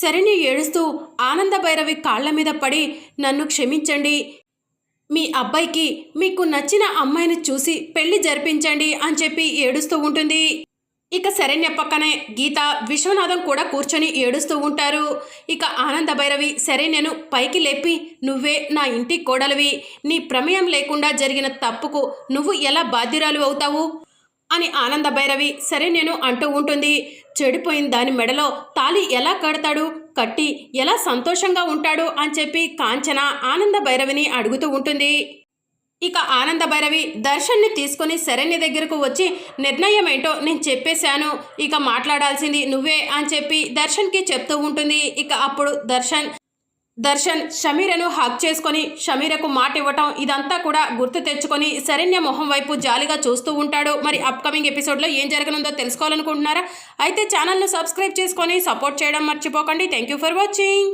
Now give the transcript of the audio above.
శరణి ఏడుస్తూ ఆనంద భైరవి కాళ్ళ మీద పడి నన్ను క్షమించండి. మీ అబ్బాయికి మీకు నచ్చిన అమ్మాయిని చూసి పెళ్ళి జరిపించండి అని చెప్పి ఏడుస్తూ ఉంటుంది. ఇక శరణ్య పక్కనే గీత విశ్వనాథం కూడా కూర్చొని ఏడుస్తూ ఉంటారు. ఇక ఆనంద భైరవి శరణ్యను పైకి లేపి నువ్వే నా ఇంటి కోడలివి. నీ ప్రమేయం లేకుండా జరిగిన తప్పుకు నువ్వు ఎలా బాధ్యురాలు అవుతావు? అని ఆనంద భైరవి నేను అంటూ ఉంటుంది. చెడిపోయిన దాని మెడలో తాలి ఎలా కడతాడు? కట్టి ఎలా సంతోషంగా ఉంటాడు? అని చెప్పి కాంచన ఆనంద భైరవిని అడుగుతూ ఉంటుంది. ఇక ఆనంద భైరవి దర్శన్ని తీసుకొని శరణ్య దగ్గరకు వచ్చి నిర్ణయం ఏంటో నేను చెప్పేశాను. ఇక మాట్లాడాల్సింది నువ్వే అని చెప్పి దర్శన్కి చెప్తూ ఉంటుంది. ఇక అప్పుడు దర్శన్ దర్శన్ షమీరను హక్ చేసుకొని షమీరకు మాట ఇవ్వటం ఇదంతా కూడా గుర్తు తెచ్చుకొని శరణ్య మొహం వైపు జాలిగా చూస్తూ ఉంటాడు. మరి అప్కమింగ్ ఎపిసోడ్లో ఏం జరగనుందో తెలుసుకోవాలనుకుంటున్నారా? అయితే ఛానల్ను సబ్స్క్రైబ్ చేసుకొని సపోర్ట్ చేయడం మర్చిపోకండి. Thank you for watching